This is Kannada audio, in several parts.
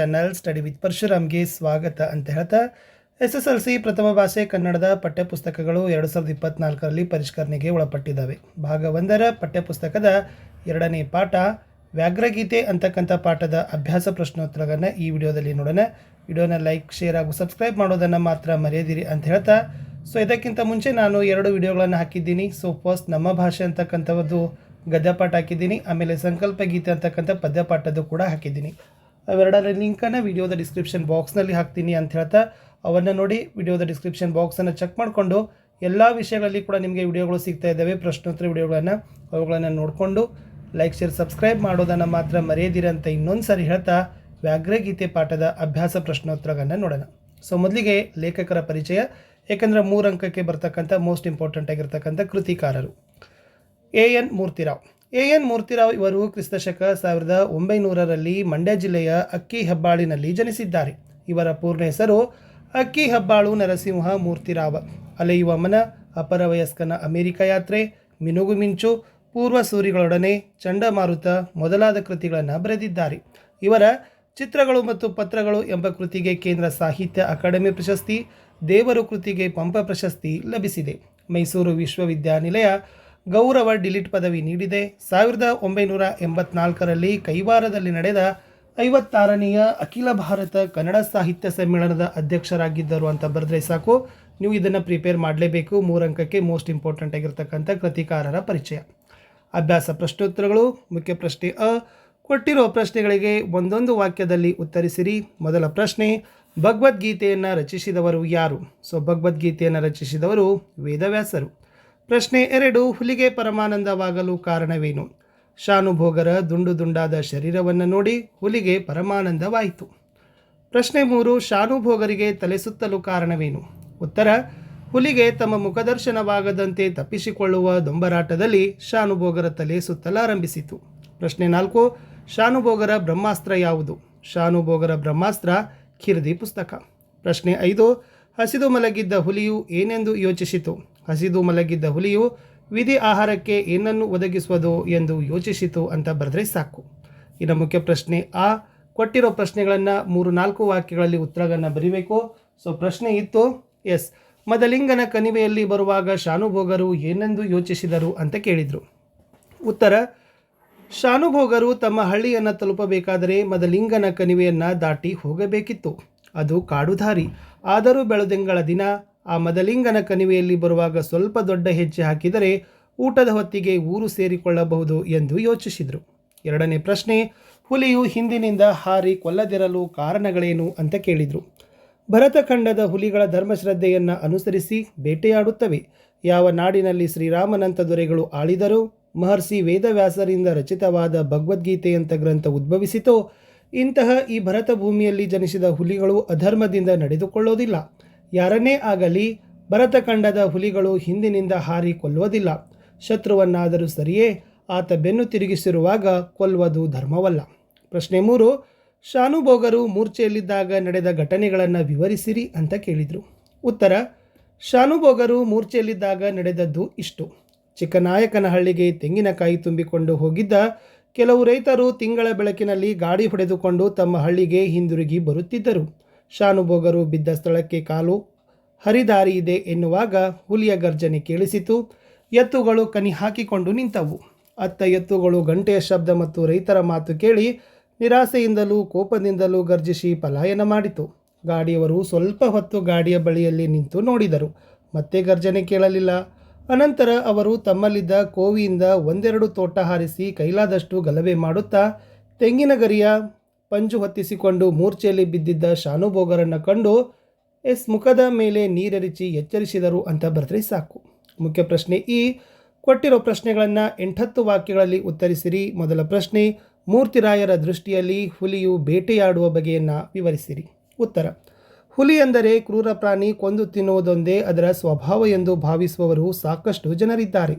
ಚಾನಲ್ ಸ್ಟಡಿ ವಿತ್ ಪರಶುರಾಮ್ಗೆ ಸ್ವಾಗತ ಅಂತ ಹೇಳ್ತಾ ಎಸ್ ಎಸ್ ಎಲ್ ಸಿ ಪ್ರಥಮ ಭಾಷೆ ಕನ್ನಡದ ಪಠ್ಯಪುಸ್ತಕಗಳು ಎರಡು ಸಾವಿರದ ಇಪ್ಪತ್ನಾಲ್ಕರಲ್ಲಿ ಪರಿಷ್ಕರಣೆಗೆ ಒಳಪಟ್ಟಿದ್ದಾವೆ. ಭಾಗ ಒಂದರ ಪಠ್ಯಪುಸ್ತಕದ ಎರಡನೇ ಪಾಠ ವ್ಯಾಘ್ರಗೀತೆ ಅಂತಕ್ಕಂಥ ಪಾಠದ ಅಭ್ಯಾಸ ಪ್ರಶ್ನೋತ್ತರಗಳನ್ನು ಈ ವಿಡಿಯೋದಲ್ಲಿ ನೋಡೋಣ. ವಿಡಿಯೋನ ಲೈಕ್, ಶೇರ್ ಹಾಗೂ ಸಬ್ಸ್ಕ್ರೈಬ್ ಮಾಡೋದನ್ನು ಮಾತ್ರ ಮರೆಯದಿರಿ ಅಂತ ಹೇಳ್ತಾ. ಸೊ ಇದಕ್ಕಿಂತ ಮುಂಚೆ ನಾನು ಎರಡು ವಿಡಿಯೋಗಳನ್ನು ಹಾಕಿದ್ದೀನಿ. ಸೊ ಫಸ್ಟ್ ನಮ್ಮ ಭಾಷೆ ಅಂತಕ್ಕಂಥದ್ದು ಗದ್ಯಪಾಠ ಹಾಕಿದ್ದೀನಿ. ಆಮೇಲೆ ಸಂಕಲ್ಪ ಗೀತೆ ಅಂತಕ್ಕಂಥ ಪದ್ಯಪಾಠದ್ದು ಕೂಡ ಹಾಕಿದ್ದೀನಿ. ಅವೆರಡರ ಲಿಂಕನ್ನು ವಿಡಿಯೋದ ಡಿಸ್ಕ್ರಿಪ್ಷನ್ ಬಾಕ್ಸ್ನಲ್ಲಿ ಹಾಕ್ತೀನಿ ಅಂತ ಹೇಳ್ತಾ ಅವನ್ನು ನೋಡಿ ವಿಡಿಯೋದ ಡಿಸ್ಕ್ರಿಪ್ಷನ್ ಬಾಕ್ಸನ್ನು ಚೆಕ್ ಮಾಡಿಕೊಂಡು ಎಲ್ಲ ವಿಷಯಗಳಲ್ಲಿ ಕೂಡ ನಿಮಗೆ ವಿಡಿಯೋಗಳು ಸಿಗ್ತಾ ಇದ್ದಾವೆ, ಪ್ರಶ್ನೋತ್ತರ ವಿಡಿಯೋಗಳನ್ನು ಅವುಗಳನ್ನು ನೋಡಿಕೊಂಡು ಲೈಕ್, ಶೇರ್, ಸಬ್ಸ್ಕ್ರೈಬ್ ಮಾಡೋದನ್ನು ಮಾತ್ರ ಮರೆಯದಿರಂತ ಇನ್ನೊಂದು ಸಾರಿ ಹೇಳ್ತಾ ವ್ಯಾಘ್ರಗೀತೆ ಪಾಠದ ಅಭ್ಯಾಸ ಪ್ರಶ್ನೋತ್ತರಗಳನ್ನು ನೋಡೋಣ. ಸೊ ಮೊದಲಿಗೆ ಲೇಖಕರ ಪರಿಚಯ, ಏಕೆಂದರೆ ಮೂರು ಅಂಕಕ್ಕೆ ಬರ್ತಕ್ಕಂಥ ಮೋಸ್ಟ್ ಇಂಪಾರ್ಟೆಂಟ್ ಆಗಿರ್ತಕ್ಕಂಥ ಕೃತಿಕಾರರು. A N Murthyrao. A N Murthyrao ಇವರು ಕ್ರಿಸ್ತಶಕ ಸಾವಿರದ ಒಂಬೈನೂರರಲ್ಲಿ ಮಂಡ್ಯ ಜಿಲ್ಲೆಯ ಅಕ್ಕಿ ಹೆಬ್ಬಾಳಿನಲ್ಲಿ ಜನಿಸಿದ್ದಾರೆ. ಇವರ ಪೂರ್ಣ ಹೆಸರು ಅಕ್ಕಿ ಹೆಬ್ಬಾಳು ನರಸಿಂಹ ಮೂರ್ತಿರಾವ್. ಅಲೆಯುವ ಮನ, ಅಪರ ವಯಸ್ಕನ ಅಮೆರಿಕ ಯಾತ್ರೆ, ಮಿನುಗು ಮಿಂಚು, ಪೂರ್ವ ಸೂರಿಗಳೊಡನೆ ಚಂಡಮಾರುತ ಮೊದಲಾದ ಕೃತಿಗಳನ್ನು ಬರೆದಿದ್ದಾರೆ. ಇವರ ಚಿತ್ರಗಳು ಮತ್ತು ಪತ್ರಗಳು ಎಂಬ ಕೃತಿಗೆ ಕೇಂದ್ರ ಸಾಹಿತ್ಯ ಅಕಾಡೆಮಿ ಪ್ರಶಸ್ತಿ, ದೇವರು ಕೃತಿಗೆ ಪಂಪ ಪ್ರಶಸ್ತಿ ಲಭಿಸಿದೆ. ಮೈಸೂರು ವಿಶ್ವವಿದ್ಯಾನಿಲಯ ಗೌರವ ಡಿಲಿಟ್ ಪದವಿ ನೀಡಿದೆ. ಸಾವಿರದ ಒಂಬೈನೂರ ಎಂಬತ್ನಾಲ್ಕರಲ್ಲಿ ಕೈವಾರದಲ್ಲಿ ನಡೆದ ಐವತ್ತಾರನೆಯ ಅಖಿಲ ಭಾರತ ಕನ್ನಡ ಸಾಹಿತ್ಯ ಸಮ್ಮೇಳನದ ಅಧ್ಯಕ್ಷರಾಗಿದ್ದರು ಅಂತ ಬರೆದ್ರೆ ಸಾಕು. ನೀವು ಇದನ್ನು ಪ್ರಿಪೇರ್ ಮಾಡಲೇಬೇಕು. ಮೂರಂಕಕ್ಕೆ ಮೋಸ್ಟ್ ಇಂಪಾರ್ಟೆಂಟ್ ಆಗಿರ್ತಕ್ಕಂಥ ಕೃತಿಕಾರರ ಪರಿಚಯ. ಅಭ್ಯಾಸ ಪ್ರಶ್ನೋತ್ತರಗಳು, ಮುಖ್ಯ ಪ್ರಶ್ನೆ ಅ. ಕೊಟ್ಟಿರುವ ಪ್ರಶ್ನೆಗಳಿಗೆ ಒಂದೊಂದು ವಾಕ್ಯದಲ್ಲಿ ಉತ್ತರಿಸಿರಿ. ಮೊದಲ ಪ್ರಶ್ನೆ, ಭಗವದ್ಗೀತೆಯನ್ನು ರಚಿಸಿದವರು ಯಾರು? ಸೊ ಭಗವದ್ಗೀತೆಯನ್ನು ರಚಿಸಿದವರು ವೇದವ್ಯಾಸರು. ಪ್ರಶ್ನೆ ಎರಡು, ಹುಲಿಗೆ ಪರಮಾನಂದವಾಗಲು ಕಾರಣವೇನು? ಶಾನುಭೋಗರ ದುಂಡು ದುಂಡಾದ ಶರೀರವನ್ನು ನೋಡಿ ಹುಲಿಗೆ ಪರಮಾನಂದವಾಯಿತು. ಪ್ರಶ್ನೆ ಮೂರು, ಶಾನುಭೋಗರಿಗೆ ತಲೆ ಸುತ್ತಲು ಕಾರಣವೇನು? ಉತ್ತರ, ಹುಲಿಗೆ ತಮ್ಮ ಮುಖದರ್ಶನವಾಗದಂತೆ ತಪ್ಪಿಸಿಕೊಳ್ಳುವ ದೊಂಬರಾಟದಲ್ಲಿ ಶಾನುಭೋಗರ ತಲೆ ಸುತ್ತಲಾರಂಭಿಸಿತು. ಪ್ರಶ್ನೆ ನಾಲ್ಕು, ಶಾನುಭೋಗರ ಬ್ರಹ್ಮಾಸ್ತ್ರ ಯಾವುದು? ಶಾನುಭೋಗರ ಬ್ರಹ್ಮಾಸ್ತ್ರ ಖಿರ್ದಿ ಪುಸ್ತಕ. ಪ್ರಶ್ನೆ ಐದು, ಹಸಿದು ಮಲಗಿದ್ದ ಹುಲಿಯು ಏನೆಂದು ಯೋಚಿಸಿತು? ಹಸಿದು ಮಲಗಿದ್ದ ಹುಲಿಯು ವಿಧಿ ಆಹಾರಕ್ಕೆ ಏನನ್ನು ಒದಗಿಸುವುದು ಎಂದು ಯೋಚಿಸಿತು ಅಂತ ಬರೆದ್ರೆ ಸಾಕು. ಇನ್ನು ಮುಖ್ಯ ಪ್ರಶ್ನೆ ಆ, ಕೊಟ್ಟಿರೋ ಪ್ರಶ್ನೆಗಳನ್ನು ಮೂರು ನಾಲ್ಕು ವಾಕ್ಯಗಳಲ್ಲಿ ಉತ್ತರಗಳನ್ನು ಬರೀಬೇಕು. ಸೊ ಪ್ರಶ್ನೆ ಇತ್ತು ಎಸ್ ಮದಲಿಂಗನ ಕಣಿವೆಯಲ್ಲಿ ಬರುವಾಗ ಶಾನುಭೋಗರು ಏನೆಂದು ಯೋಚಿಸಿದರು ಅಂತ ಕೇಳಿದರು. ಉತ್ತರ, ಶಾನುಭೋಗರು ತಮ್ಮ ಹಳ್ಳಿಯನ್ನು ತಲುಪಬೇಕಾದರೆ ಮದಲಿಂಗನ ಕಣಿವೆಯನ್ನು ದಾಟಿ ಹೋಗಬೇಕಿತ್ತು. ಅದು ಕಾಡುಧಾರಿ ಆದರೂ ಬೆಳದಿಂಗಳ ದಿನ ಆ ಮದಲಿಂಗನ ಕಣಿವೆಯಲ್ಲಿ ಬರುವಾಗ ಸ್ವಲ್ಪ ದೊಡ್ಡ ಹೆಜ್ಜೆ ಹಾಕಿದರೆ ಊಟದ ಹೊತ್ತಿಗೆ ಊರು ಸೇರಿಕೊಳ್ಳಬಹುದು ಎಂದು ಯೋಚಿಸಿದರು. ಎರಡನೇ ಪ್ರಶ್ನೆ, ಹುಲಿಯು ಹಿಂದಿನಿಂದ ಹಾರಿ ಕೊಲ್ಲದಿರಲು ಕಾರಣಗಳೇನು ಅಂತ ಕೇಳಿದರು. ಭರತಖಂಡದ ಹುಲಿಗಳ ಧರ್ಮಶ್ರದ್ಧೆಯನ್ನು ಅನುಸರಿಸಿ ಬೇಟೆಯಾಡುತ್ತವೆ. ಯಾವ ನಾಡಿನಲ್ಲಿ ಶ್ರೀರಾಮನಂತ ದೊರೆಗಳು ಆಳಿದರೂ ಮಹರ್ಷಿ ವೇದವ್ಯಾಸರಿಂದ ರಚಿತವಾದ ಭಗವದ್ಗೀತೆಯಂಥ ಗ್ರಂಥ ಉದ್ಭವಿಸಿತೋ, ಇಂತಹ ಈ ಭರತ ಭೂಮಿಯಲ್ಲಿ ಜನಿಸಿದ ಹುಲಿಗಳು ಅಧರ್ಮದಿಂದ ನಡೆದುಕೊಳ್ಳೋದಿಲ್ಲ. ಯಾರನ್ನೇ ಆಗಲಿ ಭರತಖಂಡದ ಹುಲಿಗಳು ಹಿಂದಿನಿಂದ ಹಾರಿ ಕೊಲ್ಲುವುದಿಲ್ಲ. ಶತ್ರುವನ್ನಾದರೂ ಸರಿಯೇ ಆತ ಬೆನ್ನು ತಿರುಗಿಸಿರುವಾಗ ಕೊಲ್ಲುವುದು ಧರ್ಮವಲ್ಲ. ಪ್ರಶ್ನೆ ಮೂರು, ಶಾನುಭೋಗರು ಮೂರ್ಛೆಯಲ್ಲಿದ್ದಾಗ ನಡೆದ ಘಟನೆಗಳನ್ನು ವಿವರಿಸಿರಿ ಅಂತ ಕೇಳಿದರು. ಉತ್ತರ, ಶಾನುಭೋಗರು ಮೂರ್ಛೆಯಲ್ಲಿದ್ದಾಗ ನಡೆದದ್ದು ಇಷ್ಟು. ಚಿಕ್ಕನಾಯಕನಹಳ್ಳಿಗೆ ತೆಂಗಿನಕಾಯಿ ತುಂಬಿಕೊಂಡು ಹೋಗಿದ್ದ ಕೆಲವು ರೈತರು ತಿಂಗಳ ಬೆಳಕಿನಲ್ಲಿ ಗಾಡಿ ಹೊಡೆದುಕೊಂಡು ತಮ್ಮ ಹಳ್ಳಿಗೆ ಹಿಂದಿರುಗಿ ಬರುತ್ತಿದ್ದರು. ಶಾನುಭೋಗರು ಬಿದ್ದ ಸ್ಥಳಕ್ಕೆ ಕಾಲು ಹರಿದಾರಿ ಇದೆ ಎನ್ನುವಾಗ ಹುಲಿಯ ಗರ್ಜನೆ ಕೇಳಿಸಿತು. ಎತ್ತುಗಳು ಕನಿ ಹಾಕಿಕೊಂಡು ನಿಂತವು. ಅತ್ತ ಎತ್ತುಗಳು ಗಂಟೆಯ ಶಬ್ದ ಮತ್ತು ರೈತರ ಮಾತು ಕೇಳಿ ನಿರಾಸೆಯಿಂದಲೂ ಕೋಪದಿಂದಲೂ ಗರ್ಜಿಸಿ ಪಲಾಯನ ಮಾಡಿತು. ಗಾಡಿಯವರು ಸ್ವಲ್ಪ ಹೊತ್ತು ಗಾಡಿಯ ಬಳಿಯಲ್ಲಿ ನಿಂತು ನೋಡಿದರು. ಮತ್ತೆ ಗರ್ಜನೆ ಕೇಳಲಿಲ್ಲ. ಅನಂತರ ಅವರು ತಮ್ಮಲ್ಲಿದ್ದ ಕೋವಿಯಿಂದ ಒಂದೆರಡು ತೋಟ ಹಾರಿಸಿ ಕೈಲಾದಷ್ಟು ಗಲಭೆ ಮಾಡುತ್ತಾ, ತೆಂಗಿನ ಗರಿಯ ಪಂಜು ಹೊತ್ತಿಸಿಕೊಂಡು ಮೂರ್ಛೆಯಲ್ಲಿ ಬಿದ್ದಿದ್ದ ಶಾನುಭೋಗರನ್ನು ಕಂಡು ಎಸ್ ಮುಖದ ಮೇಲೆ ನೀರೆರಿಚಿ ಎಚ್ಚರಿಸಿದರು ಅಂತ ಬರೆದ್ರೆ ಸಾಕು. ಮುಖ್ಯ ಪ್ರಶ್ನೆ ಈ. ಕೊಟ್ಟಿರೋ ಪ್ರಶ್ನೆಗಳನ್ನು ಎಂಟತ್ತು ವಾಕ್ಯಗಳಲ್ಲಿ ಉತ್ತರಿಸಿರಿ. ಮೊದಲ ಪ್ರಶ್ನೆ, ಮೂರ್ತಿರಾಯರ ದೃಷ್ಟಿಯಲ್ಲಿ ಹುಲಿಯು ಬೇಟೆಯಾಡುವ ಬಗೆಯನ್ನು ವಿವರಿಸಿರಿ. ಉತ್ತರ, ಹುಲಿ ಎಂದರೆ ಕ್ರೂರ ಪ್ರಾಣಿ ಕೊಂದು ತಿನ್ನುವುದೊಂದೇ ಅದರ ಸ್ವಭಾವ ಎಂದು ಭಾವಿಸುವವರು ಸಾಕಷ್ಟು ಜನರಿದ್ದಾರೆ.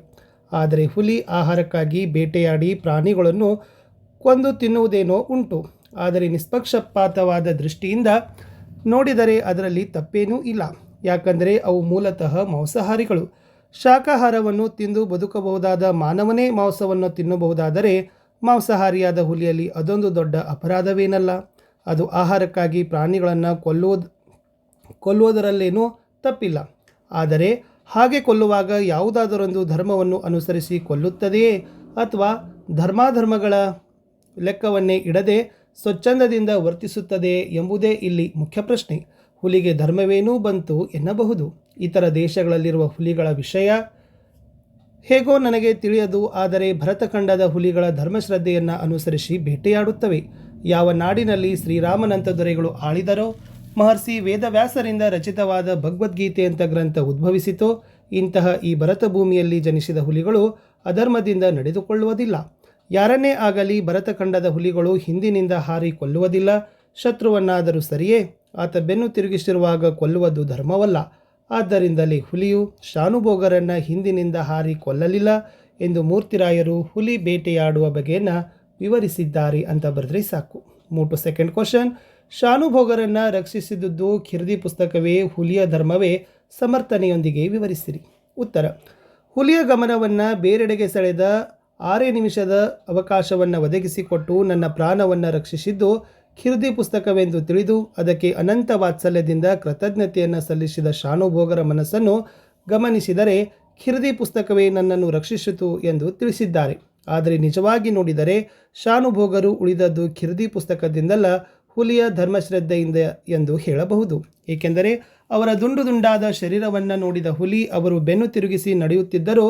ಆದರೆ ಹುಲಿ ಆಹಾರಕ್ಕಾಗಿ ಬೇಟೆಯಾಡಿ ಪ್ರಾಣಿಗಳನ್ನು ಕೊಂದು ತಿನ್ನುವುದೇನೋ ಉಂಟು. ಆದರೆ ನಿಷ್ಪಕ್ಷಪಾತವಾದ ದೃಷ್ಟಿಯಿಂದ ನೋಡಿದರೆ ಅದರಲ್ಲಿ ತಪ್ಪೇನೂ ಇಲ್ಲ. ಯಾಕಂದರೆ ಅವು ಮೂಲತಃ ಮಾಂಸಾಹಾರಿಗಳು. ಶಾಖಾಹಾರವನ್ನು ತಿಂದು ಬದುಕಬಹುದಾದ ಮಾನವನೇ ಮಾಂಸವನ್ನು ತಿನ್ನಬಹುದಾದರೆ ಮಾಂಸಾಹಾರಿಯಾದ ಹುಲಿಯಲ್ಲಿ ಅದೊಂದು ದೊಡ್ಡ ಅಪರಾಧವೇನಲ್ಲ. ಅದು ಆಹಾರಕ್ಕಾಗಿ ಪ್ರಾಣಿಗಳನ್ನು ಕೊಲ್ಲುವುದು, ಕೊಲ್ಲುವುದರಲ್ಲೇನೂ ತಪ್ಪಿಲ್ಲ. ಆದರೆ ಹಾಗೆ ಕೊಲ್ಲುವಾಗ ಯಾವುದಾದರೊಂದು ಧರ್ಮವನ್ನು ಅನುಸರಿಸಿ ಕೊಲ್ಲುತ್ತದೆಯೇ ಅಥವಾ ಧರ್ಮಾಧರ್ಮಗಳ ಲೆಕ್ಕವನ್ನೇ ಇಡದೆ ಸ್ವಚ್ಛಂದದಿಂದ ವರ್ತಿಸುತ್ತದೆ ಎಂಬುದೇ ಇಲ್ಲಿ ಮುಖ್ಯ ಪ್ರಶ್ನೆ. ಹುಲಿಗೆ ಧರ್ಮವೇನೂ ಬಂತು ಎನ್ನಬಹುದು. ಇತರ ದೇಶಗಳಲ್ಲಿರುವ ಹುಲಿಗಳ ವಿಷಯ ಹೇಗೋ ನನಗೆ ತಿಳಿಯದು, ಆದರೆ ಭರತಖಂಡದ ಹುಲಿಗಳ ಧರ್ಮಶ್ರದ್ಧೆಯನ್ನು ಅನುಸರಿಸಿ ಬೇಟೆಯಾಡುತ್ತವೆ. ಯಾವ ನಾಡಿನಲ್ಲಿ ಶ್ರೀರಾಮನಂತ ದೊರೆಗಳು ಆಳಿದರೋ, ಮಹರ್ಷಿ ವೇದವ್ಯಾಸರಿಂದ ರಚಿತವಾದ ಭಗವದ್ಗೀತೆ ಅಂತ ಗ್ರಂಥ ಉದ್ಭವಿಸಿತೋ, ಇಂತಹ ಈ ಭರತಭೂಮಿಯಲ್ಲಿ ಜನಿಸಿದ ಹುಲಿಗಳು ಅಧರ್ಮದಿಂದ ನಡೆದುಕೊಳ್ಳುವುದಿಲ್ಲ. ಯಾರನ್ನೇ ಆಗಲಿ ಭರತಖಂಡದ ಹುಲಿಗಳು ಹಿಂದಿನಿಂದ ಹಾರಿ ಕೊಲ್ಲುವುದಿಲ್ಲ. ಶತ್ರುವನ್ನಾದರೂ ಸರಿಯೇ. ಆತ ಬೆನ್ನು ತಿರುಗಿಸಿರುವಾಗ ಕೊಲ್ಲುವುದು ಧರ್ಮವಲ್ಲ. ಆದ್ದರಿಂದಲೇ ಹುಲಿಯು ಶಾನುಭೋಗರನ್ನು ಹಿಂದಿನಿಂದ ಹಾರಿ ಕೊಲ್ಲಲಿಲ್ಲ ಎಂದು ಮೂರ್ತಿರಾಯರು ಹುಲಿ ಬೇಟೆಯಾಡುವ ಬಗೆಯನ್ನು ವಿವರಿಸಿದ್ದಾರೆ ಅಂತ ಬರೆದ್ರೆ ಸಾಕು. ಮೂಟು ಸೆಕೆಂಡ್ ಕ್ವಶನ್ ಶಾನುಭೋಗರನ್ನು ರಕ್ಷಿಸಿದುದು ಖಿರ್ದಿ ಪುಸ್ತಕವೇ, ಹುಲಿಯ ಧರ್ಮವೇ? ಸಮರ್ಥನೆಯೊಂದಿಗೆ ವಿವರಿಸಿರಿ. ಉತ್ತರ. ಹುಲಿಯ ಗಮನವನ್ನು ಬೇರೆಡೆಗೆ ಸೆಳೆದ ಆರೇ ನಿಮಿಷದ ಅವಕಾಶವನ್ನು ಒದಗಿಸಿಕೊಟ್ಟು ನನ್ನ ಪ್ರಾಣವನ್ನು ರಕ್ಷಿಸಿದ್ದು ಖಿರ್ದಿ ಪುಸ್ತಕವೆಂದು ತಿಳಿದು ಅದಕ್ಕೆ ಅನಂತ ವಾತ್ಸಲ್ಯದಿಂದ ಕೃತಜ್ಞತೆಯನ್ನು ಸಲ್ಲಿಸಿದ ಶಾನುಭೋಗರ ಮನಸ್ಸನ್ನು ಗಮನಿಸಿದರೆ ಖಿರ್ದಿ ಪುಸ್ತಕವೇ ನನ್ನನ್ನು ರಕ್ಷಿಸಿತು ಎಂದು ತಿಳಿಸಿದ್ದಾರೆ. ಆದರೆ ನಿಜವಾಗಿ ನೋಡಿದರೆ ಶಾನುಭೋಗರು ಉಳಿದದ್ದು ಖಿರ್ದಿ ಪುಸ್ತಕದಿಂದಲ್ಲ, ಹುಲಿಯ ಧರ್ಮಶ್ರದ್ಧೆಯಿಂದ ಎಂದು ಹೇಳಬಹುದು. ಏಕೆಂದರೆ ಅವರ ದುಂಡು ದುಂಡಾದ ಶರೀರವನ್ನು ನೋಡಿದ ಹುಲಿ ಅವರು ಬೆನ್ನು ತಿರುಗಿಸಿ ನಡೆಯುತ್ತಿದ್ದರೂ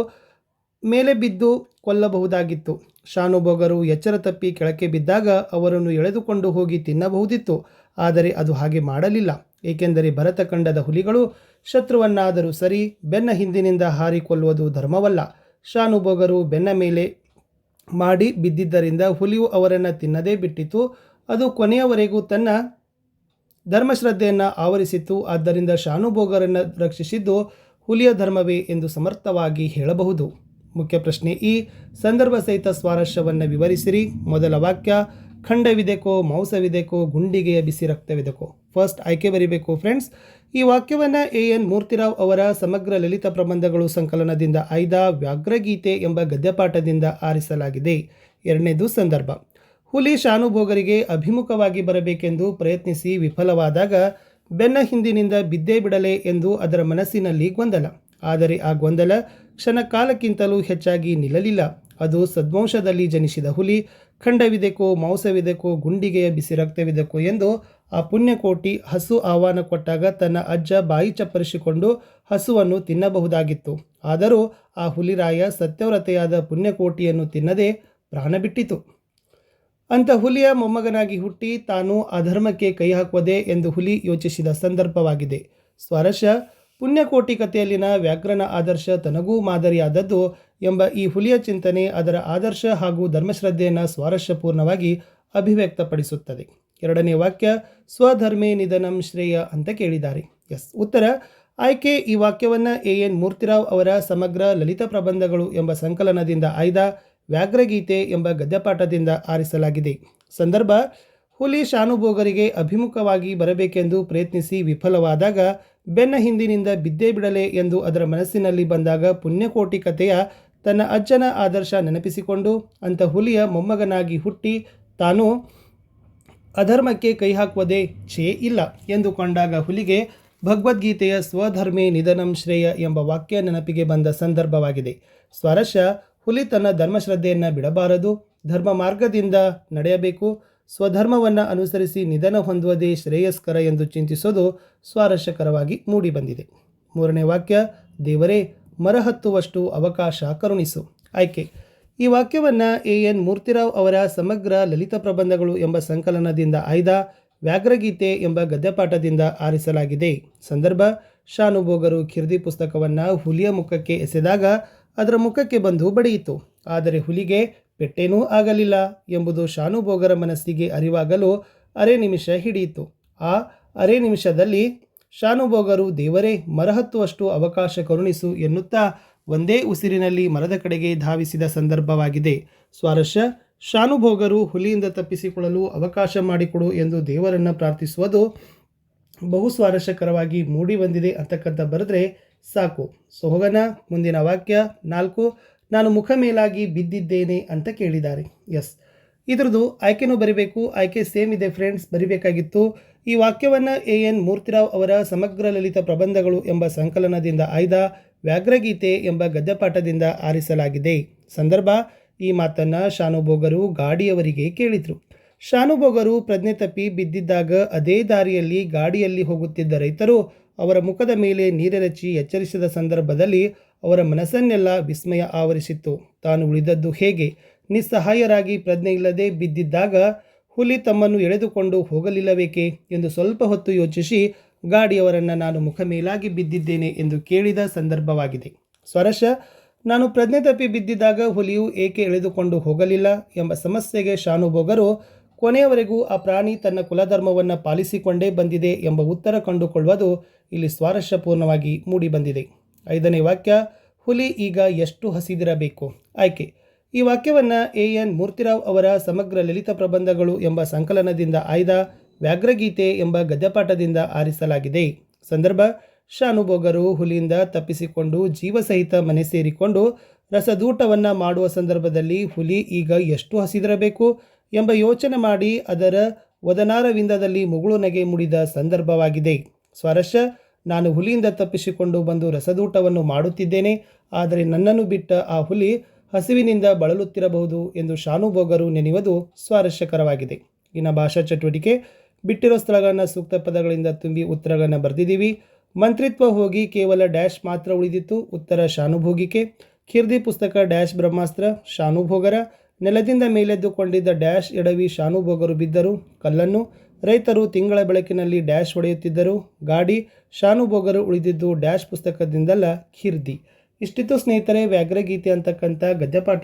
ಮೇಲೆ ಬಿದ್ದು ಕೊಲ್ಲಬಹುದಾಗಿತ್ತು. ಶಾನುಭೋಗರು ಎಚ್ಚರ ತಪ್ಪಿ ಕೆಳಕ್ಕೆ ಬಿದ್ದಾಗ ಅವರನ್ನು ಎಳೆದುಕೊಂಡು ಹೋಗಿ ತಿನ್ನಬಹುದಿತ್ತು. ಆದರೆ ಅದು ಹಾಗೆ ಮಾಡಲಿಲ್ಲ. ಏಕೆಂದರೆ ಭರತಖಂಡದ ಹುಲಿಗಳು ಶತ್ರುವನ್ನಾದರೂ ಸರಿ ಬೆನ್ನ ಹಿಂದಿನಿಂದ ಹಾರಿಕೊಲ್ಲುವುದು ಧರ್ಮವಲ್ಲ. ಶಾನುಭೋಗರು ಬೆನ್ನ ಮೇಲೆ ಮಾಡಿ ಬಿದ್ದಿದ್ದರಿಂದ ಹುಲಿಯು ಅವರನ್ನು ತಿನ್ನದೇ ಬಿಟ್ಟಿತು. ಅದು ಕೊನೆಯವರೆಗೂ ತನ್ನ ಧರ್ಮಶ್ರದ್ಧೆಯನ್ನು ಆವರಿಸಿತ್ತು. ಆದ್ದರಿಂದ ಶಾನುಭೋಗರನ್ನು ರಕ್ಷಿಸಿದ್ದು ಹುಲಿಯ ಧರ್ಮವೇ ಎಂದು ಸಮರ್ಥವಾಗಿ ಹೇಳಬಹುದು. ಮುಖ್ಯ ಪ್ರಶ್ನೆ ಈ ಸಂದರ್ಭ ಸಹಿತ ಸ್ವಾರಸ್ಯವನ್ನು ವಿವರಿಸಿರಿ. ಮೊದಲ ವಾಕ್ಯ, ಖಂಡವಿದೆಕೋ, ಮಾಂಸವಿದೆಕೋ, ಗುಂಡಿಗೆಯ ಬಿಸಿ ರಕ್ತವಿದೆಕೋ. ಫಸ್ಟ್ ಆಯ್ಕೆ ಬರೀಬೇಕು ಫ್ರೆಂಡ್ಸ್ ಈ ವಾಕ್ಯವನ್ನು ಎ ಎನ್ ಮೂರ್ತಿರಾವ್ ಅವರ ಸಮಗ್ರ ಲಲಿತ ಪ್ರಬಂಧಗಳು ಸಂಕಲನದಿಂದ ಆಯ್ದ ವ್ಯಾಘ್ರಗೀತೆ ಎಂಬ ಗದ್ಯಪಾಠದಿಂದ ಆರಿಸಲಾಗಿದೆ. ಎರಡನೇದು ಸಂದರ್ಭ. ಹುಲಿ ಶಾನುಭೋಗರಿಗೆ ಅಭಿಮುಖವಾಗಿ ಬರಬೇಕೆಂದು ಪ್ರಯತ್ನಿಸಿ ವಿಫಲವಾದಾಗ ಬೆನ್ನ ಹಿಂದಿನಿಂದ ಬಿದ್ದೇ ಬಿಡಲೆ ಎಂದು ಅದರ ಮನಸ್ಸಿನಲ್ಲಿ ಗೊಂದಲ. ಆದರೆ ಆ ಗೊಂದಲ ಕ್ಷಣಕಾಲಕ್ಕಿಂತಲೂ ಹೆಚ್ಚಾಗಿ ನಿಲ್ಲಲಿಲ್ಲ. ಅದು ಸದ್ವಂಶದಲ್ಲಿ ಜನಿಸಿದ ಹುಲಿ, ಖಂಡವಿದೆಕೋ, ಮಾಂಸವಿದೆಕೋ, ಗುಂಡಿಗೆಯ ಬಿಸಿ ರಕ್ತವಿದೆಕೋ ಎಂದು ಆ ಪುಣ್ಯಕೋಟಿ ಹಸು ಆಹ್ವಾನ ಕೊಟ್ಟಾಗ ತನ್ನ ಅಜ್ಜ ಬಾಯಿ ಚಪ್ಪರಿಸಿಕೊಂಡು ಹಸುವನ್ನು ತಿನ್ನಬಹುದಾಗಿತ್ತು. ಆದರೂ ಆ ಹುಲಿರಾಯ ಸತ್ಯವ್ರತೆಯಾದ ಪುಣ್ಯಕೋಟಿಯನ್ನು ತಿನ್ನದೆ ಪ್ರಾಣ ಬಿಟ್ಟಿತು. ಅಂತ ಹುಲಿಯ ಮೊಮ್ಮಗನಾಗಿ ಹುಟ್ಟಿ ತಾನು ಅಧರ್ಮಕ್ಕೆ ಕೈ ಹಾಕುವುದೇ ಎಂದು ಹುಲಿ ಯೋಚಿಸಿದ ಸಂದರ್ಭವಾಗಿದೆ. ಸ್ವಾರಸ್ಯ ಪುಣ್ಯಕೋಟಿ ಕಥೆಯಲ್ಲಿನ ವ್ಯಾಕರಣ ಆದರ್ಶ ತನಗೂ ಮಾದರಿಯಾದದ್ದು ಎಂಬ ಈ ಹುಲಿಯ ಚಿಂತನೆ ಅದರ ಆದರ್ಶ ಹಾಗೂ ಧರ್ಮಶ್ರದ್ಧೆಯನ್ನು ಸ್ವಾರಸ್ಯಪೂರ್ಣವಾಗಿ ಅಭಿವ್ಯಕ್ತಪಡಿಸುತ್ತದೆ. ಎರಡನೇ ವಾಕ್ಯ, ಸ್ವಧರ್ಮೇ ನಿಧನಂ ಶ್ರೇಯ ಅಂತ ಕೇಳಿದ್ದಾರೆ. ಎಸ್. ಉತ್ತರ, ಆಯ್ಕೆ ಈ ವಾಕ್ಯವನ್ನು ಎ. ಎನ್. ಮೂರ್ತಿರಾವ್ ಅವರ ಸಮಗ್ರ ಲಲಿತ ಪ್ರಬಂಧಗಳು ಎಂಬ ಸಂಕಲನದಿಂದ ಆಯ್ದ ವ್ಯಾಘ್ರಗೀತೆ ಎಂಬ ಗದ್ಯಪಾಠದಿಂದ ಆರಿಸಲಾಗಿದೆ. ಸಂದರ್ಭ, ಹುಲಿ ಶಾನುಭೋಗರಿಗೆ ಅಭಿಮುಖವಾಗಿ ಬರಬೇಕೆಂದು ಪ್ರಯತ್ನಿಸಿ ವಿಫಲವಾದಾಗ ಬೆನ್ನ ಹಿಂದಿನಿಂದ ಬಿದ್ದೇ ಬಿಡಲೆ ಎಂದು ಅದರ ಮನಸ್ಸಿನಲ್ಲಿ ಬಂದಾಗ ಪುಣ್ಯಕೋಟಿ ಕಥೆಯ ತನ್ನ ಅಜ್ಜನ ಆದರ್ಶ ನೆನಪಿಸಿಕೊಂಡು ಅಂತ ಹುಲಿಯ ಮೊಮ್ಮಗನಾಗಿ ಹುಟ್ಟಿ ತಾನು ಅಧರ್ಮಕ್ಕೆ ಕೈ ಹಾಕುವುದೇ ಛೇ ಇಲ್ಲ ಎಂದುಕೊಂಡಾಗ ಹುಲಿಗೆ ಭಗವದ್ಗೀತೆಯ ಸ್ವಧರ್ಮೇ ನಿಧನಂ ಶ್ರೇಯ ಎಂಬ ವಾಕ್ಯ ನೆನಪಿಗೆ ಬಂದ ಸಂದರ್ಭವಾಗಿದೆ. ಸ್ವರಶ ಹುಲಿ ತನ್ನ ಧರ್ಮಶ್ರದ್ಧೆಯನ್ನು ಬಿಡಬಾರದು, ಧರ್ಮ ಮಾರ್ಗದಿಂದ ನಡೆಯಬೇಕು ಸ್ವಧರ್ಮವನ್ನು ಅನುಸರಿಸಿ ನಿಧನ ಹೊಂದುವುದೇ ಶ್ರೇಯಸ್ಕರ ಎಂದು ಚಿಂತಿಸೋದು ಸ್ವಾರಸ್ಯಕರವಾಗಿ ಮೂಡಿಬಂದಿದೆ. ಮೂರನೇ ವಾಕ್ಯ, ದೇವರೇ, ಮರಹತ್ತುವಷ್ಟು ಅವಕಾಶ ಕರುಣಿಸು. ಆಯ್ಕೆ. ಈ ವಾಕ್ಯವನ್ನು ಎ. ಎನ್. ಮೂರ್ತಿರಾವ್ ಅವರ ಸಮಗ್ರ ಲಲಿತ ಪ್ರಬಂಧಗಳು ಎಂಬ ಸಂಕಲನದಿಂದ ಆಯ್ದ ವ್ಯಾಘ್ರಗೀತೆ ಎಂಬ ಗದ್ಯಪಾಠದಿಂದ ಆರಿಸಲಾಗಿದೆ. ಸಂದರ್ಭ, ಶಾನುಭೋಗರು ಖಿರ್ದಿ ಪುಸ್ತಕವನ್ನು ಹುಲಿಯ ಮುಖಕ್ಕೆ ಎಸೆದಾಗ ಅದರ ಮುಖಕ್ಕೆ ಬಂದು ಬಡಿಯಿತು. ಆದರೆ ಹುಲಿಗೆ ಪೆಟ್ಟೇನೂ ಆಗಲಿಲ್ಲ ಎಂಬುದು ಶಾನುಭೋಗರ ಮನಸ್ಸಿಗೆ ಅರಿವಾಗಲು ಅರೆ ನಿಮಿಷ ಹಿಡಿಯಿತು. ಆ ಅರೆ ನಿಮಿಷದಲ್ಲಿ ಶಾನುಭೋಗರು ದೇವರೇ ಮರಹತ್ತುವಷ್ಟು ಅವಕಾಶ ಕರುಣಿಸು ಎನ್ನುತ್ತಾ ಒಂದೇ ಉಸಿರಿನಲ್ಲಿ ಮರದ ಕಡೆಗೆ ಧಾವಿಸಿದ ಸಂದರ್ಭವಾಗಿದೆ. ಸ್ವಾರಸ್ಯ, ಶಾನುಭೋಗರು ಹುಲಿಯಿಂದ ತಪ್ಪಿಸಿಕೊಳ್ಳಲು ಅವಕಾಶ ಮಾಡಿಕೊಡು ಎಂದು ದೇವರನ್ನು ಪ್ರಾರ್ಥಿಸುವುದು ಬಹು ಸ್ವಾರಸ್ಯಕರವಾಗಿ ಮೂಡಿ ಬಂದಿದೆ ಅಂತಕ್ಕಂಥ ಬರೆದ್ರೆ ಸಾಕು. ಸೊ ಮುಂದಿನ ವಾಕ್ಯ ನಾಲ್ಕು ನಾನು ಮುಖ ಮೇಲಾಗಿ ಬಿದ್ದಿದ್ದೇನೆ ಅಂತ ಕೇಳಿದ್ದಾರೆ. ಎಸ್. ಇದ್ರದ್ದು ಆಯ್ಕೆನೂ ಬರೀಬೇಕು. ಆಯ್ಕೆ ಸೇಮ್ ಇದೆ ಫ್ರೆಂಡ್ಸ್. ಬರಿಬೇಕಾಗಿತ್ತು. ಈ ವಾಕ್ಯವನ್ನು ಎ ಎನ್ ಮೂರ್ತಿರಾವ್ ಅವರ ಸಮಗ್ರ ಲಲಿತ ಪ್ರಬಂಧಗಳು ಎಂಬ ಸಂಕಲನದಿಂದ ಆಯ್ದ ವ್ಯಾಘ್ರಗೀತೆ ಎಂಬ ಗದ್ಯಪಾಠದಿಂದ ಆರಿಸಲಾಗಿದೆ. ಸಂದರ್ಭ, ಈ ಮಾತನ್ನು ಶಾನುಭೋಗರು ಗಾಡಿಯವರಿಗೆ ಕೇಳಿದರು. ಶಾನುಭೋಗರು ಪ್ರಜ್ಞೆ ತಪ್ಪಿ ಬಿದ್ದಿದ್ದಾಗ ಅದೇ ದಾರಿಯಲ್ಲಿ ಗಾಡಿಯಲ್ಲಿ ಹೋಗುತ್ತಿದ್ದ ರೈತರು ಅವರ ಮುಖದ ಮೇಲೆ ನೀರೆರಚಿ ಎಚ್ಚರಿಸಿದ ಸಂದರ್ಭದಲ್ಲಿ ಅವರ ಮನಸ್ಸನ್ನೆಲ್ಲ ವಿಸ್ಮಯ ಆವರಿಸಿತ್ತು. ತಾನು ಉಳಿದದ್ದು ಹೇಗೆ? ನಿಸ್ಸಹಾಯರಾಗಿ ಪ್ರಜ್ಞೆ ಇಲ್ಲದೆ ಬಿದ್ದಿದ್ದಾಗ ಹುಲಿ ತಮ್ಮನ್ನು ಎಳೆದುಕೊಂಡು ಹೋಗಲಿಲ್ಲಬೇಕೆ ಎಂದು ಸ್ವಲ್ಪ ಹೊತ್ತು ಯೋಚಿಸಿ ಗಾಡಿಯವರನ್ನು ನಾನು ಮುಖ ಮೇಲಾಗಿ ಬಿದ್ದಿದ್ದೇನೆ ಎಂದು ಕೇಳಿದ ಸಂದರ್ಭವಾಗಿದೆ. ಸ್ವರಶ, ನಾನು ಪ್ರಜ್ಞೆ ತಪ್ಪಿ ಬಿದ್ದಿದ್ದಾಗ ಹುಲಿಯು ಏಕೆ ಎಳೆದುಕೊಂಡು ಹೋಗಲಿಲ್ಲ ಎಂಬ ಸಮಸ್ಯೆಗೆ ಶಾನುಭೋಗರು, ಕೊನೆಯವರೆಗೂ ಆ ಪ್ರಾಣಿ ತನ್ನ ಕುಲಧರ್ಮವನ್ನು ಪಾಲಿಸಿಕೊಂಡೇ ಬಂದಿದೆ ಎಂಬ ಉತ್ತರ ಕಂಡುಕೊಳ್ಳುವುದು ಇಲ್ಲಿ ಸ್ವಾರಸ್ಯಪೂರ್ಣವಾಗಿ ಮೂಡಿಬಂದಿದೆ. ಐದನೇ ವಾಕ್ಯ, ಹುಲಿ ಈಗ ಎಷ್ಟು ಹಸಿದಿರಬೇಕು? ಆಯ್ಕೆ, ಈ ವಾಕ್ಯವನ್ನು ಎ. ಎನ್. ಮೂರ್ತಿರಾವ್ ಅವರ ಸಮಗ್ರ ಲಲಿತ ಪ್ರಬಂಧಗಳು ಎಂಬ ಸಂಕಲನದಿಂದ ಆಯ್ದ ವ್ಯಾಘ್ರಗೀತೆ ಎಂಬ ಗದ್ಯಪಾಠದಿಂದ ಆರಿಸಲಾಗಿದೆ. ಸಂದರ್ಭ, ಶಾನುಭೋಗರು ಹುಲಿಯಿಂದ ತಪ್ಪಿಸಿಕೊಂಡು ಜೀವಸಹಿತ ಮನೆ ಸೇರಿಕೊಂಡು ರಸದೂಟವನ್ನು ಮಾಡುವ ಸಂದರ್ಭದಲ್ಲಿ ಹುಲಿ ಈಗ ಎಷ್ಟು ಹಸಿದಿರಬೇಕು ಎಂಬ ಯೋಚನೆ ಮಾಡಿ ಅದರ ವದನಾರವಿಂದದಲ್ಲಿ ಮುಗುಳು ನಗೆ ಮುಡಿದ ಸಂದರ್ಭವಾಗಿದೆ. ಸ್ವಾರಸ್ಯ ನಾನು ಹುಲಿಯಿಂದ ತಪ್ಪಿಸಿಕೊಂಡು ಬಂದು ರಸದೂಟವನ್ನು ಮಾಡುತ್ತಿದ್ದೇನೆ, ಆದರೆ ನನ್ನನ್ನು ಬಿಟ್ಟ ಆ ಹುಲಿ ಹಸಿವಿನಿಂದ ಬಳಲುತ್ತಿರಬಹುದು ಎಂದು ಶಾನುಭೋಗರು ನೆನೆಯುವುದು ಸ್ವಾರಸ್ಯಕರವಾಗಿದೆ. ಇನ್ನು ಭಾಷಾ ಚಟುವಟಿಕೆ, ಬಿಟ್ಟಿರೋ ಸ್ಥಳಗಳನ್ನು ಸೂಕ್ತ ಪದಗಳಿಂದ ತುಂಬಿ ಉತ್ತರಗಳನ್ನು ಬರೆದಿದ್ದೀವಿ. ಮಂತ್ರಿತ್ವ ಹೋಗಿ ಕೇವಲ ಡ್ಯಾಶ್ ಮಾತ್ರ ಉಳಿದಿತ್ತು, ಉತ್ತರ ಶಾನುಭೋಗಿಕೆ. ಕಿರ್ದಿ ಪುಸ್ತಕ ಡ್ಯಾಶ್ ಬ್ರಹ್ಮಾಸ್ತ್ರ, ಶಾನುಭೋಗರ. ನೆಲದಿಂದ ಮೇಲೆದ್ದುಕೊಂಡಿದ್ದ ಡ್ಯಾಶ್ ಎಡವಿ ಶಾನುಭೋಗರು ಬಿದ್ದರು, ಕಲ್ಲನ್ನು. ರೈತರು ತಿಂಗಳ ಬೆಳಕಿನಲ್ಲಿ ಡ್ಯಾಶ್ ಹೊಡೆಯುತ್ತಿದ್ದರು, ಗಾಡಿ ಶಾನುಭೋಗರು ಉಳಿದಿದ್ದು ಡ್ಯಾಶ್ ಪುಸ್ತಕದಿಂದಲ್ಲ ಖಿರ್ದಿ ಇಷ್ಟಿತ್ತು ಸ್ನೇಹಿತರೆ ವ್ಯಾಘ್ರಗೀತೆ ಅಂತಕ್ಕಂಥ ಗದ್ಯಪಾಠದ